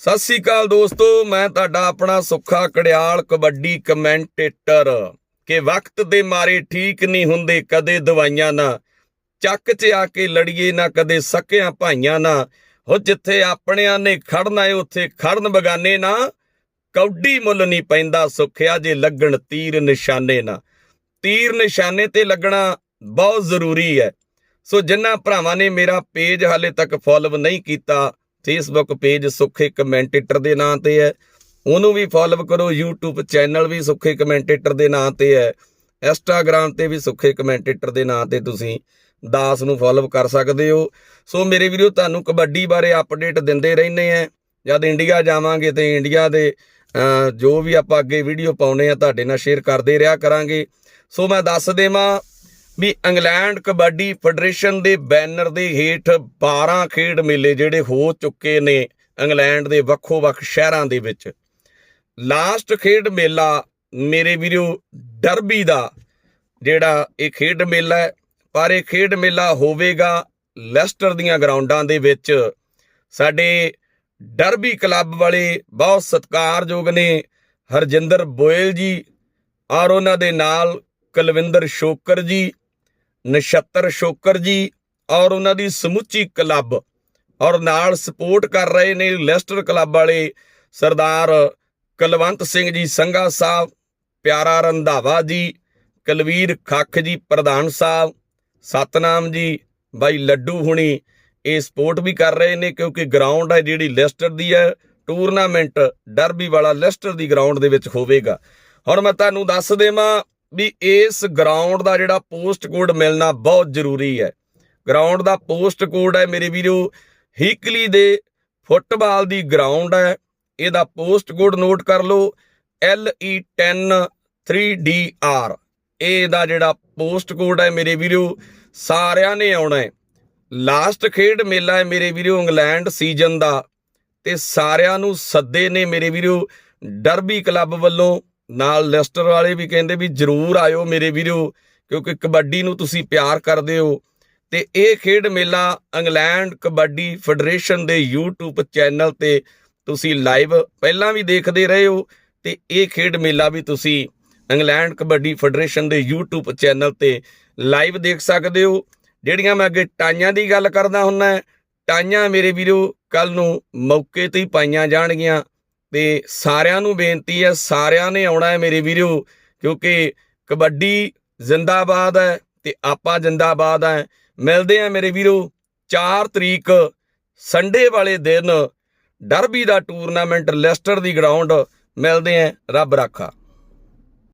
ਸਤਿ ਸ੍ਰੀ ਅਕਾਲ ਦੋਸਤੋ, ਮੈਂ ਤੁਹਾਡਾ ਆਪਣਾ ਸੁੱਖਾ ਕੜਿਆਲ ਕਬੱਡੀ ਕਮੈਂਟੇਟਰ। ਕਿ ਵਕਤ ਦੇ ਮਾਰੇ ਠੀਕ ਨਹੀਂ ਹੁੰਦੇ, ਕਦੇ ਦਵਾਈਆਂ ਨਾ। ਚੱਕ 'ਚ ਆ ਕੇ ਲੜੀਏ ਨਾ, ਕਦੇ ਸਕਿਆਂ ਭਾਈਆਂ ਨਾ। ਹੋ ਜਿੱਥੇ ਆਪਣਿਆਂ ਨੇ ਖੜਨਾ ਏ, ਉੱਥੇ ਖੜਨ ਬਗਾਨੇ ਨਾ। ਕੌਡੀ ਮੁੱਲ ਨਹੀਂ ਪੈਂਦਾ ਸੁੱਖਿਆ ਜੇ ਲੱਗਣ ਤੀਰ ਨਿਸ਼ਾਨੇ ਨਾ। ਤੀਰ ਨਿਸ਼ਾਨੇ ਤੇ ਲੱਗਣਾ ਬਹੁਤ ਜ਼ਰੂਰੀ ਹੈ। ਸੋ ਜਿਨ੍ਹਾਂ ਭਰਾਵਾਂ ਨੇ ਮੇਰਾ ਪੇਜ ਹਾਲੇ ਤੱਕ ਫੋਲੋ ਨਹੀਂ ਕੀਤਾ ਫੇਸਬੁੱਕ ਪੇਜ ਸੁੱਖੇ ਕਮੈਂਟੇਟਰ ਦੇ ਨਾਂ ਤੇ ਹੈ। ਉਹਨੂੰ ਵੀ ਫੋਲੋ ਕਰੋ, YouTube ਚੈਨਲ ਵੀ ਸੁੱਖੇ ਕਮੈਂਟੇਟਰ ਦੇ ਨਾਂ ਤੇ ਹੈ। ਇੰਸਟਾਗ੍ਰam ਤੇ ਵੀ ਸੁੱਖੇ ਕਮੈਂਟੇਟਰ ਦੇ ਨਾਂ ਤੇ ਤੁਸੀਂ ਦਾਸ ਨੂੰ ਫੋਲੋ ਕਰ ਸਕਦੇ ਹੋ। ਸੋ ਮੇਰੇ ਵੀਰੋ, ਤੁਹਾਨੂੰ ਕਬੱਡੀ ਬਾਰੇ ਅਪਡੇਟ ਦਿੰਦੇ ਰਹਿੰਦੇ ਆ ਜਦ ਇੰਡੀਆ ਜਾਵਾਂਗੇ ਤੇ ਇੰਡੀਆ ਦੇ ਜੋ ਵੀ ਆਪਾਂ ਅੱਗੇ ਵੀਡੀਓ ਪਾਉਨੇ ਆ ਤੁਹਾਡੇ ਨਾਲ ਸ਼ੇਅਰ ਕਰਦੇ ਰਿਹਾ ਕਰਾਂਗੇ। ਸੋ ਮੈਂ ਦੱਸ ਦੇਵਾਂ ਵੀ ਇੰਗਲੈਂਡ ਕਬੱਡੀ ਫੈਡਰੇਸ਼ਨ ਦੇ ਬੈਨਰ ਦੇ ਹੇਠ 12 ਖੇਡ ਮੇਲੇ ਜਿਹੜੇ ਹੋ ਚੁੱਕੇ ਨੇ ਇੰਗਲੈਂਡ ਦੇ ਵੱਖੋ-ਵੱਖ ਸ਼ਹਿਰਾਂ ਦੇ ਵਿੱਚ। ਲਾਸਟ ਖੇਡ ਮੇਲਾ ਮੇਰੇ ਵੀਰੋ ਡਰਬੀ ਦਾ, ਜਿਹੜਾ ਇਹ ਖੇਡ ਮੇਲਾ ਹੈ, ਪਰ ਇਹ ਖੇਡ ਮੇਲਾ ਹੋਵੇਗਾ ਲੈਸਟਰ ਦੀਆਂ ਗਰਾਊਂਡਾਂ ਦੇ ਵਿੱਚ। ਸਾਡੇ ਡਰਬੀ ਕਲੱਬ ਵਾਲੇ ਬਹੁਤ ਸਤਿਕਾਰਯੋਗ ਨੇ, ਹਰਜਿੰਦਰ ਬੋਇਲ ਜੀ, ਔਰ ਉਹਨਾਂ ਦੇ ਨਾਲ ਕੁਲਵਿੰਦਰ ਸ਼ੋਕਰ ਜੀ ਨਛੱਤਰ ਸ਼ੋਕਰ ਜੀ ਔਰ ਉਹਨਾਂ ਦੀ ਸਮੁੱਚੀ ਕਲੱਬ ਔਰ ਨਾਲ ਸਪੋਰਟ ਕਰ ਰਹੇ ਨੇ ਲੈਸਟਰ ਕਲੱਬ ਵਾਲੇ ਸਰਦਾਰ ਕੁਲਵੰਤ ਸਿੰਘ ਜੀ ਸੰਘਾ ਸਾਹਿਬ, ਪਿਆਰਾ ਰੰਧਾਵਾ ਜੀ, ਕੁਲਵੀਰ ਖੱਖ ਜੀ, ਪ੍ਰਧਾਨ ਸਾਹਿਬ, ਸਤਨਾਮ ਜੀ, ਬਾਈ ਲੱਡੂ ਹੁਣੀ ਇਹ ਸਪੋਰਟ ਵੀ ਕਰ ਰਹੇ ਨੇ ਕਿਉਂਕਿ ਗਰਾਊਂਡ ਹੈ ਜਿਹੜੀ ਲੈਸਟਰ ਦੀ ਹੈ, ਟੂਰਨਾਮੈਂਟ ਡਰਬੀ ਵਾਲਾ ਲੈਸਟਰ ਦੀ ਗਰਾਊਂਡ ਦੇ ਵਿੱਚ ਹੋਵੇਗਾ। ਹੁਣ ਮੈਂ ਤੁਹਾਨੂੰ ਦੱਸ ਦੇਵਾਂ ਵੀ ਇਸ ਗਰਾਊਂਡ ਦਾ ਜਿਹੜਾ ਪੋਸਟ ਕੋਡ ਮਿਲਣਾ ਬਹੁਤ ਜ਼ਰੂਰੀ ਹੈ। ਗਰਾਊਂਡ ਦਾ ਪੋਸਟ ਕੋਡ ਹੈ ਮੇਰੇ ਵੀਰੋ ਹੀਕਲੀ ਦੇ ਫੁੱਟਬਾਲ ਦੀ ਗਰਾਊਂਡ ਹੈ। ਇਹਦਾ ਪੋਸਟ ਕੋਡ ਨੋਟ ਕਰ ਲਓ LE10 3DR ਇਹ ਦਾ ਜਿਹੜਾ ਪੋਸਟ ਕੋਡ ਹੈ ਮੇਰੇ ਵੀਰੋ, ਸਾਰਿਆਂ ਨੇ ਆਉਣਾ ਹੈ। ਲਾਸਟ ਖੇਡ ਮੇਲਾ ਹੈ ਮੇਰੇ ਵੀਰੋ, ਇੰਗਲੈਂਡ ਸੀਜ਼ਨ ਦਾ। ਤੇ ਸਾਰਿਆਂ ਨੂੰ ਸੱਦੇ ਨੇ ਮੇਰੇ ਵੀਰੋ ਡਰਬੀ ਕਲੱਬ ਵੱਲੋਂ। ਨਾਲ ਲੈਸਟਰ ਵਾਲੇ ਵੀ ਕਹਿੰਦੇ ਵੀ ਜਰੂਰ ਆਇਓ ਮੇਰੇ ਵੀਰੋ, ਕਿਉਂਕਿ ਕਬੱਡੀ ਨੂੰ ਤੁਸੀਂ ਪਿਆਰ ਕਰਦੇ ਹੋ। ਤੇ ਇਹ ਖੇਡ ਮੇਲਾ ਇੰਗਲੈਂਡ ਕਬੱਡੀ ਫੈਡਰੇਸ਼ਨ ਦੇ YouTube ਚੈਨਲ ਤੇ ਤੁਸੀਂ ਲਾਈਵ ਪਹਿਲਾਂ ਵੀ ਦੇਖਦੇ ਰਹੇ ਹੋ। ਤੇ ਇਹ ਖੇਡ ਮੇਲਾ ਵੀ ਤੁਸੀਂ ਇੰਗਲੈਂਡ ਕਬੱਡੀ ਫੈਡਰੇਸ਼ਨ ਦੇ YouTube ਚੈਨਲ ਤੇ ਲਾਈਵ ਦੇਖ ਸਕਦੇ ਹੋ। ਜਿਹੜੀਆਂ ਮੈਂ ਅੱਗੇ ਟਾਈਆਂ ਦੀ ਗੱਲ ਕਰਦਾ ਹੁੰਨਾ, ਟਾਈਆਂ ਮੇਰੇ ਵੀਰੋ ਕੱਲ ਨੂੰ ਮੌਕੇ ਤੇ ਹੀ ਪਾਈਆਂ ਜਾਣਗੀਆਂ। ਤੇ ਸਾਰਿਆਂ ਨੂੰ ਬੇਨਤੀ ਹੈ, ਸਾਰਿਆਂ ਨੇ ਆਉਣਾ ਹੈ ਮੇਰੇ ਵੀਰੋ, ਕਿਉਂਕਿ ਕਬੱਡੀ ਜ਼ਿੰਦਾਬਾਦ ਹੈ ਤੇ ਆਪਾਂ ਜ਼ਿੰਦਾਬਾਦ ਹੈ। ਮਿਲਦੇ ਆ ਮੇਰੇ ਵੀਰੋ 4 ਤਰੀਕ ਸੰਡੇ ਵਾਲੇ ਦਿਨ, ਡਰਬੀ ਦਾ ਟੂਰਨਾਮੈਂਟ, ਲੈਸਟਰ ਦੀ ਗਰਾਊਂਡ, ਮਿਲਦੇ ਆ ਰੱਬ ਰਾਖਾ।